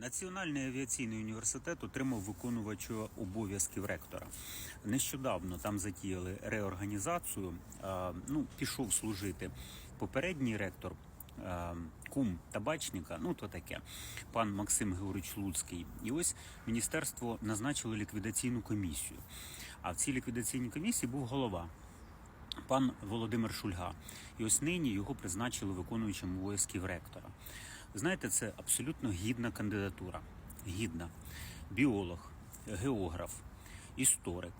Національний авіаційний університет отримав виконувача обов'язків ректора. Нещодавно там затіяли реорганізацію. Ну, пішов служити попередній ректор. Кум табачника, ну то таке, пан Максим Георгійович Луцький. І ось міністерство назначило ліквідаційну комісію. А в цій ліквідаційній комісії був голова пан Володимир Шульга. І ось нині його призначили виконуючим обов'язків ректора. Знаєте, це абсолютно гідна кандидатура. Гідна. Біолог, географ, історик,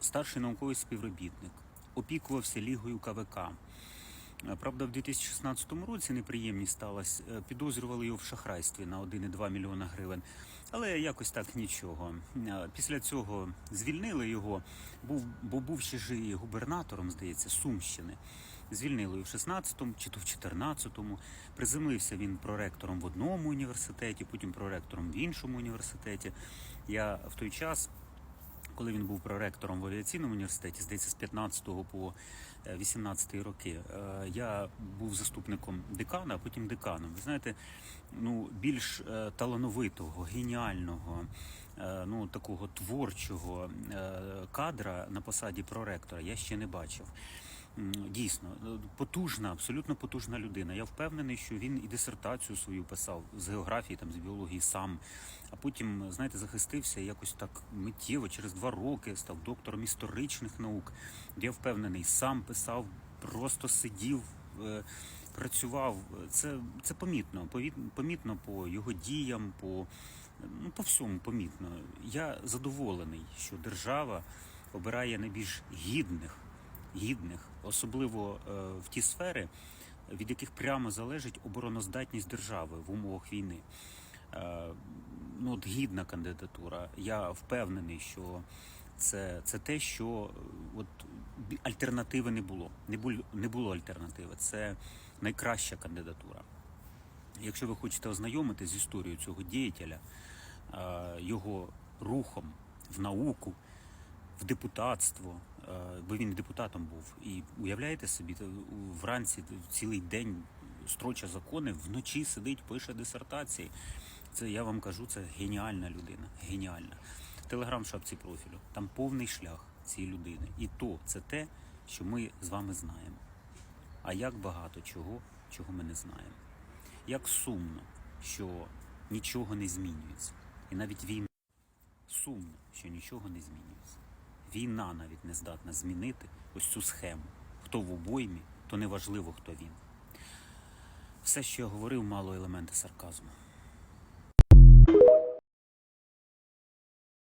старший науковий співробітник, опікувався лігою КВК. Правда, в 2016 році неприємність сталася. Підозрювали його в шахрайстві на 1,2 мільйона гривень. Але якось так нічого. Після цього звільнили його, був, бо був ще ж і губернатором, здається, Сумщини. Звільнили в 16-му чи то в 14-му. Приземлився він проректором в одному університеті, потім проректором в іншому університеті. Я в той час коли він був проректором в авіаційному університеті, здається, з 15 по 18 роки, е, я був заступником декана, а потім деканом. Ви знаєте, ну більш е, талановитого, геніального, е, ну такого творчого е, кадра на посаді проректора я ще не бачив. Дійсно, е, потужна, абсолютно потужна людина. Я впевнений, що він і дисертацію свою писав з географії, там з біології сам. А потім, знаєте, захистився якось так миттєво, через два роки став доктором історичних наук. Я впевнений, сам писав, просто сидів. е, Працював, це, це помітно. Помітно по його діям, по, ну, по всьому помітно. Я задоволений, що держава обирає найбільш гідних гідних, особливо е, в ті сфери, від яких прямо залежить обороноздатність держави в умовах війни. Е, Ну, от гідна кандидатура. Я впевнений, що це, це те, що от альтернативи не було. Не було, не було альтернативи. Це найкраща кандидатура. Якщо ви хочете ознайомитись з історією цього діятеля, е, його рухом в науку, в депутатство, е, бо він депутатом був. І уявляєте собі, вранці цілий день строча закони, вночі сидить, пише дисертації. Це я вам кажу, це геніальна людина. Геніальна. Телеграм в шапці профілю. Там повний шлях цієї людини. І то це те, що ми з вами знаємо. А як багато чого, чого ми не знаємо. Як сумно, що нічого не змінюється. І навіть війна сумно, що нічого не змінюється. Війна навіть не здатна змінити ось цю схему. Хто в обоймі, то неважливо, хто він. Все, що я говорив, мало елементи сарказму.